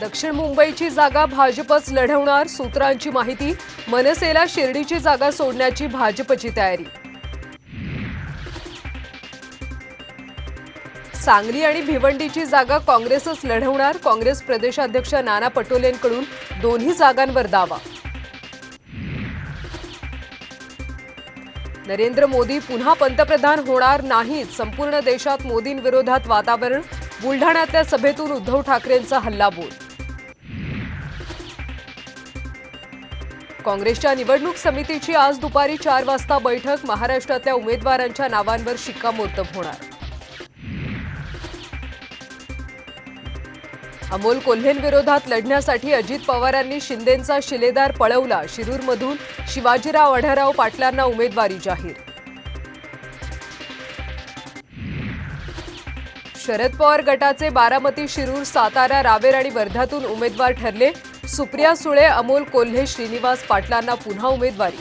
दक्षिण मुंबईची जागा भाजपच लढवणार सूत्रांची माहिती मनसेला शिर्डीची जागा सोडण्याची भाजपची तयारी. सांगली आणि भिवंडीची जागा काँग्रेसच लढवणार काँग्रेस प्रदेशाध्यक्ष नाना पटोलेंकडून दोन्ही जागांवर दावा. नरेंद्र मोदी पुन्हा पंतप्रधान होणार नाहीत संपूर्ण देशात मोदींविरोधात वातावरण बुलढाण्यातल्या सभेतून उद्धव ठाकरेंचा हल्लाबोल. काँग्रेसच्या निवडणूक समितीची आज दुपारी चार वाजता बैठक. महाराष्ट्रातल्या उमेदवारांच्या नावांवर शिक्कामोर्तब होणार. अमोल कोल्हेंविरोधात लढण्यासाठी अजित पवारांनी शिंदेंचा शिलेदार पळवला. शिरूरमधून शिवाजीराव आढळराव पाटलांना उमेदवारी जाहीर. शरद पवार गटाचे बारामती शिरूर सातारा रावेर आणि वर्ध्यातून उमेदवार ठरले. सुप्रिया सुळे अमोल कोल्हे श्रीनिवास पाटलांना पुन्हा उमेदवारी.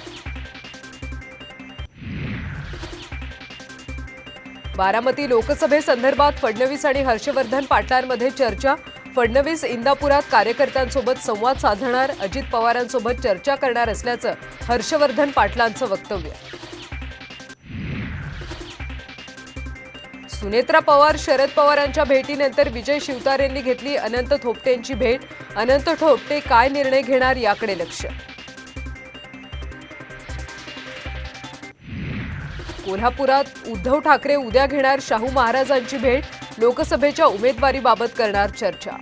बारामती लोकसभेसंदर्भात फडणवीस आणि हर्षवर्धन पाटलांमध्ये चर्चा. फडणवीस इंदापुरात कार्यकर्त्यांसोबत संवाद साधणार अजित पवारांसोबत चर्चा करणार असल्याचं हर्षवर्धन पाटलांचं वक्तव्य. सुनेत्रा पवार शरद पवारांच्या भेटीनंतर विजय शिवतारेंनी घेतली अनंत थोपटेंची भेट. अनंत थोपटे काय निर्णय घेणार याकडे लक्ष. कोल्हापुरात उद्धव ठाकरे उद्या घेणार शाहू महाराजांची भेट. लोकसभेच्या उमेदवारीबाबत करणार चर्चा.